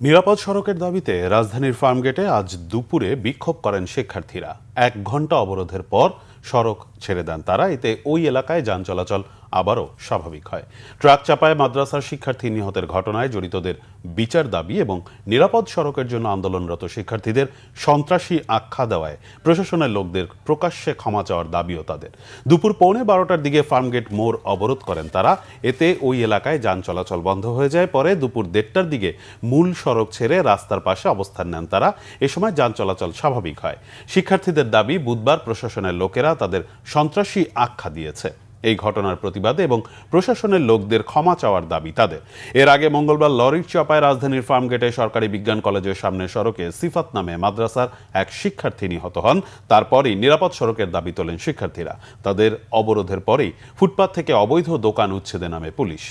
নিরাপদ সড়কের দাবিতে রাজধানীর ফার্মগেটে আজ দুপুরে বিক্ষোভ করেন শিক্ষার্থীরা। এক ঘণ্টা অবরোধের পর সড়ক ছেড়ে দেন তারা। এতে ওই এলাকায় যান চলাচল আবারও স্বাভাবিক হয়। ট্রাক চাপায় মাদ্রাসার শিক্ষার্থী নিহতের ঘটনায় জড়িতদের বিচার দাবি এবং নিরাপদ সড়কের জন্য আন্দোলনরত শিক্ষার্থীদের সন্ত্রাসী আখ্যা দেওয়ায় প্রশাসনের লোকদের প্রকাশ্যে ক্ষমা চাওয়ার দাবিও তাদের। দুপুর পৌনে বারোটার দিকে ফার্মগেট মোড় অবরোধ করেন তারা। এতে ওই এলাকায় যান চলাচল বন্ধ হয়ে যায়। পরে দুপুর দেড়টার দিকে মূল সড়ক ছেড়ে রাস্তার পাশে অবস্থান নেন তারা। এ সময় যান চলাচল স্বাভাবিক হয়। শিক্ষার্থীদের দাবি, বুধবার প্রশাসনের লোকেরা তাদের সন্ত্রাসী আখ্যা দিয়েছে। এই ঘটনার প্রতিবাদে এবং প্রশাসনের লোকদের ক্ষমা চাওয়ার দাবি তাদের। এর আগে মঙ্গলবার লরির চাপায় রাজধানীর ফার্মগেটে সরকারি বিজ্ঞান কলেজের সামনে সড়কে সিফাত নামে মাদ্রাসার এক শিক্ষার্থী নিহত হন। তারপরই নিরাপদ সড়কের দাবি তোলেন শিক্ষার্থীরা। তাদের অবরোধের পরেই ফুটপাত থেকে অবৈধ দোকান উচ্ছেদে নামে পুলিশ।